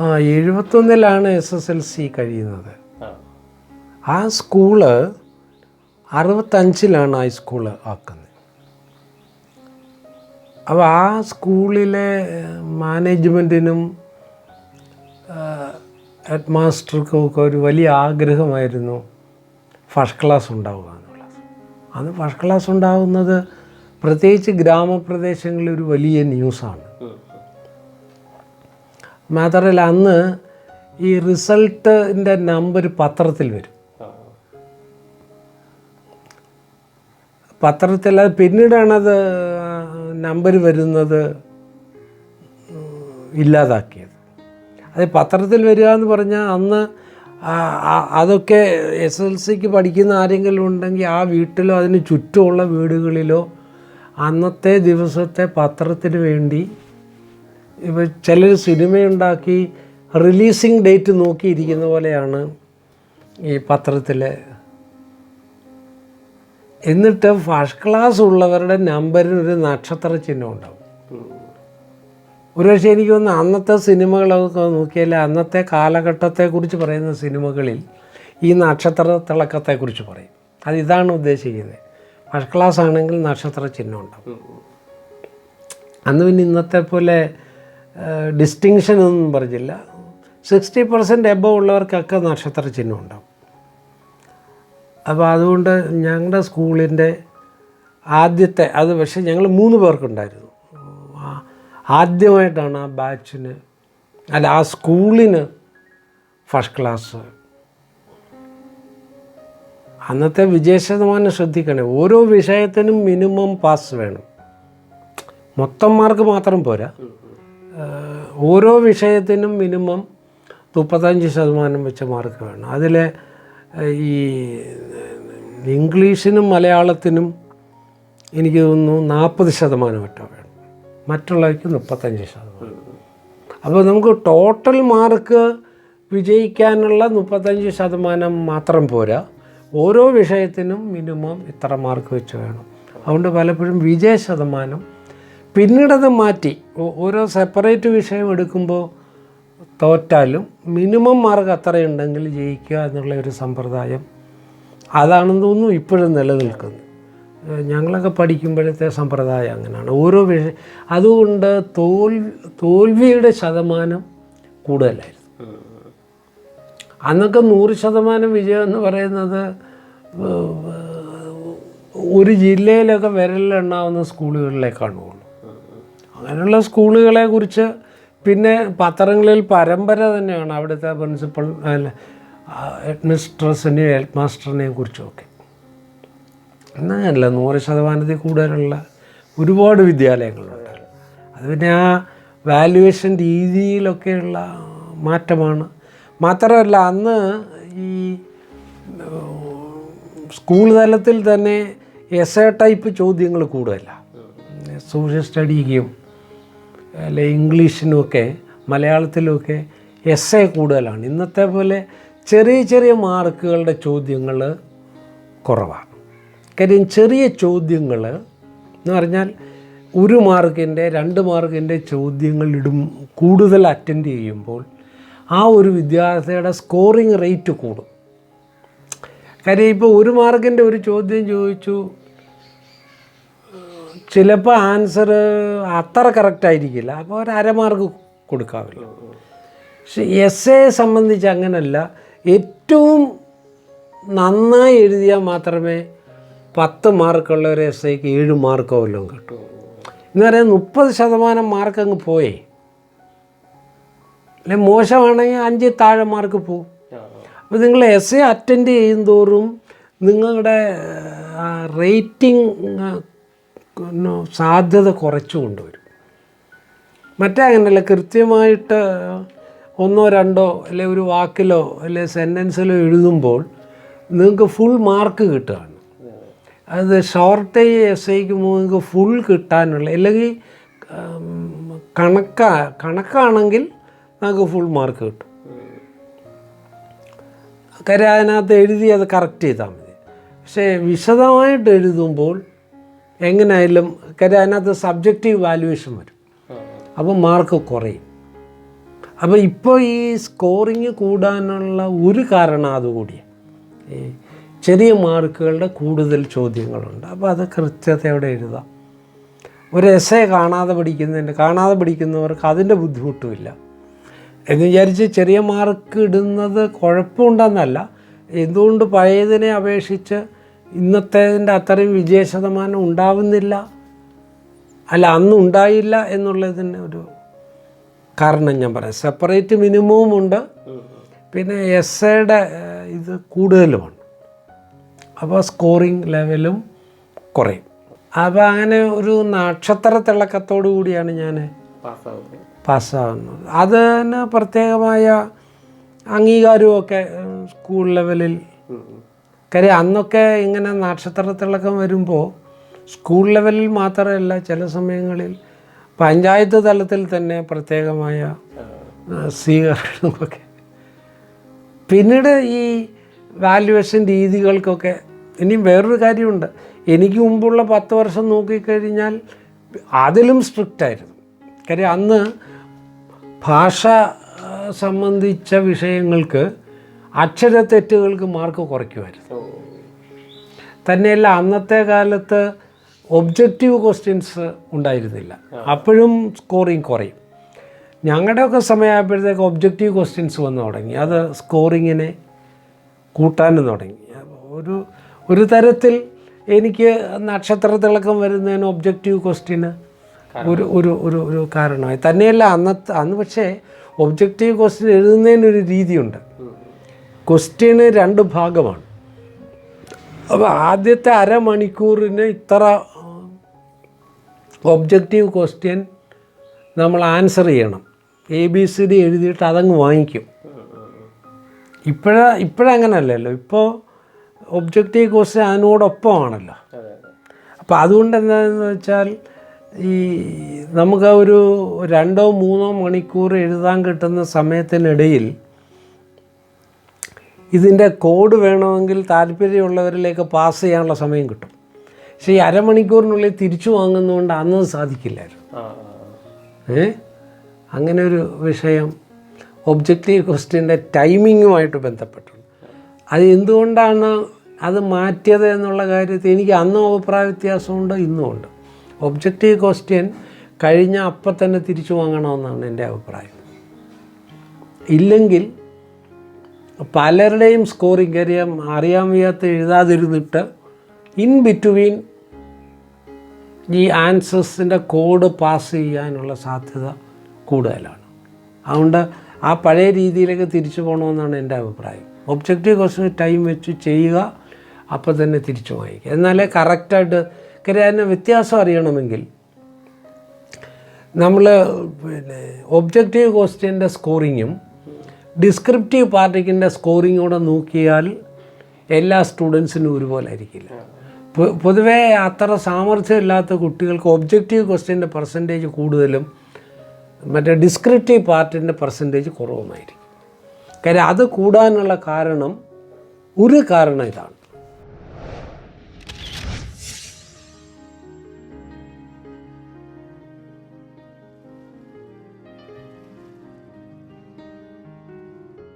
ആ എഴുപത്തൊന്നിലാണ് S S L C കഴിയുന്നത്. ആ. സ്കൂൾ അറുപത്തഞ്ചിലാണ് ഹൈസ്കൂൾ ആക്കുന്നത്. അപ്പോൾ ആ സ്കൂളിലെ മാനേജ്മെന്റിനും ഹെഡ് മാസ്റ്റർക്കും ഒക്കെ ഒരു വലിയ ആഗ്രഹമായിരുന്നു ഫസ്റ്റ് ക്ലാസ് ഉണ്ടാവുക എന്നുള്ളത്. അന്ന് ഫസ്റ്റ് ക്ലാസ് ഉണ്ടാവുന്നത് പ്രത്യേകിച്ച് ഗ്രാമപ്രദേശങ്ങളിൽ ഒരു വലിയ ന്യൂസാണ്. മാത്രമല്ല അന്ന് ഈ റിസൾട്ടിന്റെ നമ്പർ പത്രത്തിൽ വരും. പത്രത്തിൽ അത് പിന്നീടാണത് നമ്പർ വരുന്നത് ഇല്ലാതാക്കിയത്. അത് പത്രത്തിൽ വരിക എന്ന് പറഞ്ഞാൽ അന്ന് അതൊക്കെ എസ് എൽ സിക്ക് പഠിക്കുന്ന ആരെങ്കിലും ഉണ്ടെങ്കിൽ ആ വീട്ടിലോ അതിന് ചുറ്റുമുള്ള വീടുകളിലോ അന്നത്തെ ദിവസത്തെ പത്രത്തിന് വേണ്ടി ഇപ്പം ചിലർ സിനിമയുണ്ടാക്കി റിലീസിങ് ഡേറ്റ് നോക്കിയിരിക്കുന്ന പോലെയാണ് ഈ പത്രത്തിൽ എന്നിട്ട് ഫസ്റ്റ് ക്ലാസ് ഉള്ളവരുടെ നമ്പറിന് ഒരു നക്ഷത്ര ചിഹ്നം ഉണ്ടാവും. ഒരുപക്ഷെ എനിക്ക് തോന്നുന്നു അന്നത്തെ സിനിമകളൊക്കെ നോക്കിയാൽ അന്നത്തെ കാലഘട്ടത്തെക്കുറിച്ച് പറയുന്ന സിനിമകളിൽ ഈ നക്ഷത്ര തിളക്കത്തെക്കുറിച്ച് പറയും. അത് ഇതാണ് ഉദ്ദേശിക്കുന്നത്. ഫസ്റ്റ് ക്ലാസ് ആണെങ്കിൽ നക്ഷത്ര ചിഹ്നം ഉണ്ടാവും. അന്ന് പിന്നെ ഇന്നത്തെ പോലെ ഡിസ്റ്റിങ്ഷൻ ഒന്നും പറഞ്ഞില്ല. സിക്സ്റ്റി പെർസെന്റ് എബവ് ഉള്ളവർക്കൊക്കെ നക്ഷത്ര ചിഹ്നം ഉണ്ടാവും. അപ്പോൾ അതുകൊണ്ട് ഞങ്ങളുടെ സ്കൂളിന്റെ ആദ്യത്തെ അത് പക്ഷേ ഞങ്ങൾ മൂന്ന് പേർക്കുണ്ടായിരുന്നു. ആദ്യമായിട്ടാണ് ആ ബാച്ചിന് അല്ല ആ സ്കൂളിന് ഫസ്റ്റ് ക്ലാസ് അന്നത്തെ വിജയശതമാനം ശ്രദ്ധിക്കണേ ഓരോ വിഷയത്തിനും മിനിമം പാസ് വേണം. മൊത്തം മാർക്ക് മാത്രം പോരാ. ഓരോ വിഷയത്തിനും മിനിമം മുപ്പത്തഞ്ച് ശതമാനം വെച്ച മാർക്ക് വേണം. അതിൽ ഈ ഇംഗ്ലീഷിനും മലയാളത്തിനും എനിക്ക് തോന്നുന്നു നാൽപ്പത് ശതമാനം ഒറ്റ വേണം. മറ്റുള്ളവർക്ക് മുപ്പത്തഞ്ച് ശതമാനം. അപ്പോൾ നമുക്ക് ടോട്ടൽ മാർക്ക് വിജയിക്കാനുള്ള മുപ്പത്തഞ്ച് ശതമാനം മാത്രം പോരാ. ഓരോ വിഷയത്തിനും മിനിമം ഇത്ര മാർക്ക് വെച്ച് വേണം. അതുകൊണ്ട് പലപ്പോഴും വിജയ ശതമാനം പിന്നീടത് മാറ്റി. ഓരോ സെപ്പറേറ്റ് വിഷയം എടുക്കുമ്പോൾ തോറ്റാലും മിനിമം മാർക്ക് അത്രയുണ്ടെങ്കിൽ ജയിക്കുക എന്നുള്ള ഒരു സമ്പ്രദായം അതാണെന്ന് തോന്നുന്നു ഇപ്പോഴും നിലനിൽക്കുന്നത് ഏഹ് ഞങ്ങളൊക്കെ പഠിക്കുമ്പോഴത്തെ സമ്പ്രദായം അങ്ങനെയാണ്. ഓരോ വിഷയം അതുകൊണ്ട് തോൽ തോൽവിയുടെ ശതമാനം കൂടുതലായിരുന്നു. അന്നൊക്കെ നൂറ് ശതമാനം വിജയം എന്ന് പറയുന്നത് ഒരു ജില്ലയിലൊക്കെ വിരലിലെണ്ണാവുന്ന സ്കൂളുകളിലേക്കാണ് കാണുകയുള്ളൂ അങ്ങനെയുള്ള സ്കൂളുകളെ കുറിച്ച് പിന്നെ പത്രങ്ങളിൽ പരമ്പര തന്നെയാണ് അവിടുത്തെ പ്രിൻസിപ്പൽ അല്ല ഹെഡ് മിസ്ട്രസിനെയും ഹെഡ് മാസ്റ്ററിനെയും കുറിച്ചുമൊക്കെ എന്നല്ല നൂറ് ശതമാനത്തിൽ കൂടുതലുള്ള ഒരുപാട് വിദ്യാലയങ്ങളുണ്ട്. അത് പിന്നെ ആ വാല്യുവേഷൻ രീതിയിലൊക്കെയുള്ള മാറ്റമാണ്. മാത്രമല്ല അന്ന് ഈ സ്കൂൾ തലത്തിൽ തന്നെ എസ് എ ടൈപ്പ് ചോദ്യങ്ങൾ കൂടുതലാണ് സോഷ്യൽ സ്റ്റഡിക്കും അല്ലെ ഇംഗ്ലീഷിനുമൊക്കെ മലയാളത്തിലുമൊക്കെ എസ് എ കൂടുതലാണ്. ഇന്നത്തെ പോലെ ചെറിയ ചെറിയ മാർക്കുകളുടെ ചോദ്യങ്ങൾ കുറവാണ്. കാര്യം ചെറിയ ചോദ്യങ്ങൾ എന്ന് പറഞ്ഞാൽ ഒരു മാർക്കിന്റെ രണ്ട് മാർക്കിന്റെ ചോദ്യങ്ങളിടും കൂടുതൽ അറ്റൻഡ് ചെയ്യുമ്പോൾ ആ ഒരു വിദ്യാർത്ഥിയുടെ സ്കോറിങ് റേറ്റ് കൂടും. കാര്യം ഇപ്പോൾ ഒരു മാർക്കിന്റെ ഒരു ചോദ്യം ചോദിച്ചു ചിലപ്പോൾ ആൻസർ അത്ര കറക്റ്റ് ആയിരിക്കില്ല. അപ്പോൾ ഒരു അരമാർക്ക് കൊടുക്കാവില്ല പക്ഷെ എസ് എ സംബന്ധിച്ച് അങ്ങനല്ല. ഏറ്റവും നന്നായി എഴുതിയാൽ മാത്രമേ പത്ത് മാർക്കുള്ള ഒരു എസ് ഐക്ക് ഏഴ് മാർക്കോ വല്ലതും കിട്ടൂ. എന്ന് പറയാൻ മുപ്പത് ശതമാനം മാർക്ക് അങ്ങ് പോയേ. അല്ലെ മോശമാണെങ്കിൽ അഞ്ച് താഴെ മാർക്ക് പോവും. അപ്പോൾ നിങ്ങൾ എസ് എ അറ്റൻഡ് ചെയ്യും തോറും നിങ്ങളുടെ റേറ്റിംഗ് സാധ്യത കുറച്ചു കൊണ്ടുവരും. മറ്റേ അങ്ങനെയല്ല കൃത്യമായിട്ട് ഒന്നോ രണ്ടോ അല്ലെ ഒരു വാക്കിലോ അല്ലെ സെന്റൻസിലോ എഴുതുമ്പോൾ നിങ്ങൾക്ക് ഫുൾ മാർക്ക് കിട്ടുകയാണ്. അത് ഷോർട്ടേജ് എസ് ഐക്ക് നിങ്ങൾക്ക് ഫുൾ കിട്ടാനുള്ള അല്ലെങ്കിൽ കണക്ക കണക്കാ കണക്കാണെങ്കിൽ നമുക്ക് ഫുൾ മാർക്ക് കിട്ടും. കാര്യം അതിനകത്ത് എഴുതി അത് കറക്റ്റ് ചെയ്താൽ മതി. പക്ഷേ വിശദമായിട്ട് എഴുതുമ്പോൾ എങ്ങനെയായാലും കാര്യം അതിനകത്ത് സബ്ജക്റ്റീവ് വാല്യുവേഷൻ വരും. അപ്പോൾ മാർക്ക് കുറയും. അപ്പോൾ ഇപ്പോൾ ഈ സ്കോറിങ് കൂടാനുള്ള ഒരു കാരണം അതുകൂടിയാണ് ഈ ചെറിയ മാർക്കുകളുടെ കൂടുതൽ ചോദ്യങ്ങളുണ്ട്. അപ്പോൾ അത് കൃത്യതയോടെ എഴുതാം. ഒരു എസ്സേ കാണാതെ പഠിക്കുന്നതിന്റെ കാണാതെ പഠിക്കുന്നവർക്ക് അതിന്റെ ബുദ്ധിമുട്ടുമില്ല. എന്ന് വിചാരിച്ച് ചെറിയ മാർക്ക് ഇടുന്നത് കുഴപ്പമുണ്ടെന്നല്ല. എന്തുകൊണ്ട് പഴയതിനെ അപേക്ഷിച്ച് ഇന്നത്തേതിന്റെ അത്രയും വിജയ ശതമാനം ഉണ്ടാവുന്നില്ല. അല്ല അന്ന് ഉണ്ടായില്ല എന്നുള്ളതിന് ഒരു കാരണം ഞാൻ പറയാം. സെപ്പറേറ്റ് മിനിമവും ഉണ്ട്. പിന്നെ എസ് എയുടെ ഇത് കൂടുതലുമാണ്. അപ്പോൾ സ്കോറിംഗ് ലെവലും കുറയും. അപ്പോൾ അങ്ങനെ ഒരു നക്ഷത്ര തിളക്കത്തോടു കൂടിയാണ് ഞാൻ പാസ്സാവുന്നത്. പാസ്സാകുന്നത് അതിന് പ്രത്യേകമായ അംഗീകാരമൊക്കെ സ്കൂൾ ലെവലിൽ കാര്യം അന്നൊക്കെ ഇങ്ങനെ നക്ഷത്ര തിളക്കം വരുമ്പോൾ സ്കൂൾ ലെവലിൽ മാത്രമല്ല ചില സമയങ്ങളിൽ പഞ്ചായത്ത് തലത്തിൽ തന്നെ പ്രത്യേകമായ സ്വീകരണമൊക്കെ പിന്നീട് ഈ വാല്യുവേഷൻ രീതികൾക്കൊക്കെ ഇനിയും വേറൊരു കാര്യമുണ്ട്. എനിക്ക് മുമ്പുള്ള പത്ത് വർഷം നോക്കിക്കഴിഞ്ഞാൽ അതിലും സ്ട്രിക്റ്റ് ആയിരുന്നു. കാര്യം അന്ന് ഭാഷ സംബന്ധിച്ച വിഷയങ്ങൾക്ക് അക്ഷരത്തെറ്റുകൾക്ക് മാർക്ക് കുറയ്ക്കുമായിരുന്നു. തന്നെയല്ല അന്നത്തെ കാലത്ത് ഒബ്ജക്റ്റീവ് ക്വസ്റ്റ്യൻസ് ഉണ്ടായിരുന്നില്ല. അപ്പോഴും സ്കോറിങ് കുറയും. ഞങ്ങളുടെയൊക്കെ സമയമായപ്പോഴത്തേക്ക് ഒബ്ജക്റ്റീവ് ക്വസ്റ്റ്യൻസ് വന്നു തുടങ്ങി. അത് സ്കോറിങ്ങിനെ കൂട്ടാനും തുടങ്ങി. ഒരു ഒരു തരത്തിൽ എനിക്ക് നക്ഷത്ര തിളക്കം വരുന്നതിന് ഒബ്ജക്റ്റീവ് ക്വസ്റ്റ്യന് ഒരു ഒരു ഒരു ഒരു കാരണമായി. തന്നെയല്ല അന്നത്തെ അന്ന് പക്ഷേ ഒബ്ജക്റ്റീവ് ക്വസ്റ്റ്യൻ എഴുതുന്നതിനൊരു രീതിയുണ്ട്. ക്വസ്റ്റ്യന് രണ്ട് ഭാഗമാണ്. അപ്പോൾ ആദ്യത്തെ അരമണിക്കൂറിന് ഇത്ര ഒബ്ജക്റ്റീവ് ക്വസ്റ്റ്യൻ നമ്മൾ ആൻസർ ചെയ്യണം. എ ബി സി ഡി എഴുതിയിട്ട് അതങ്ങ് വാങ്ങിക്കും. ഇപ്പോഴ ഇപ്പോഴങ്ങനല്ലല്ലോ ഇപ്പോൾ ഒബ്ജക്റ്റീവ് ക്വസ്റ്റ്യൻ അതിനോടൊപ്പമാണല്ലോ. അതെ അതെ അപ്പോൾ അതുകൊണ്ട് എന്താണെന്ന് വെച്ചാൽ ഈ നമുക്ക് ഒരു രണ്ടോ മൂന്നോ മണിക്കൂർ എഴുതാൻ കിട്ടുന്ന സമയത്തിനിടയിൽ ഇതിന്റെ കോഡ് വേണമെങ്കിൽ താല്പര്യമുള്ളവരിലേക്ക് പാസ് ചെയ്യാനുള്ള സമയം കിട്ടും. പക്ഷേ ഈ അരമണിക്കൂറിനുള്ളിൽ തിരിച്ചു വാങ്ങുന്നതുകൊണ്ട് അന്ന് സാധിക്കില്ലായിരുന്നു. ഏ? അങ്ങനെ ഒരു വിഷയം ഒബ്ജക്റ്റീവ് ക്വസ്റ്റ്യന്റെ ടൈമിങ്ങുമായിട്ട് ബന്ധപ്പെട്ടുണ്ട്. അത് എന്തുകൊണ്ടാണ് അത് മാറ്റിയത് എന്നുള്ള കാര്യത്തിൽ എനിക്ക് അന്നും അഭിപ്രായ വ്യത്യാസമുണ്ട് ഇന്നും ഉണ്ട്. ഒബ്ജക്റ്റീവ് ക്വസ്റ്റ്യൻ കഴിഞ്ഞ അപ്പം തന്നെ തിരിച്ചു വാങ്ങണമെന്നാണ് എന്റെ അഭിപ്രായം. ഇല്ലെങ്കിൽ പലരുടെയും സ്കോറിങ് കാര്യം അറിയാൻ വയ്യാത്ത എഴുതാതിരുന്നിട്ട് ഇൻ ബിറ്റ്വീൻ ഈ ആൻസേഴ്സിന്റെ കോഡ് പാസ് ചെയ്യാനുള്ള സാധ്യത കൂടുതലാണ്. അതുകൊണ്ട് ആ പഴയ രീതിയിലേക്ക് തിരിച്ചു പോകണമെന്നാണ് എന്റെ അഭിപ്രായം. ഒബ്ജക്റ്റീവ് ക്വസ്റ്റിന് ടൈം വെച്ച് ചെയ്യുക അപ്പോൾ തന്നെ തിരിച്ചു വാങ്ങിക്കുക എന്നാലേ കറക്റ്റായിട്ട് കാര്യം അതിന് വ്യത്യാസം അറിയണമെങ്കിൽ നമ്മൾ പിന്നെ ഒബ്ജക്റ്റീവ് ക്വസ്റ്റ്യന്റെ സ്കോറിങ്ങും ഡിസ്ക്രിപ്റ്റീവ് പാർട്ടിക്കിന്റെ സ്കോറിങ്ങോടെ നോക്കിയാൽ എല്ലാ സ്റ്റുഡൻസിനും ഒരുപോലെ ആയിരിക്കില്ല. പൊതുവേ അത്ര സാമർഥ്യമില്ലാത്ത കുട്ടികൾക്ക് ഒബ്ജക്റ്റീവ് ക്വസ്റ്റ്യന്റെ പെർസെന്റേജ് കൂടുതലും മറ്റേ ഡിസ്ക്രിപ്റ്റീവ് പാർട്ടിന്റെ പെർസെന്റേജ് കുറവുമായിരിക്കും. കാര്യം അത് കൂടാനുള്ള കാരണം ഒരു കാരണം ഇതാണ്.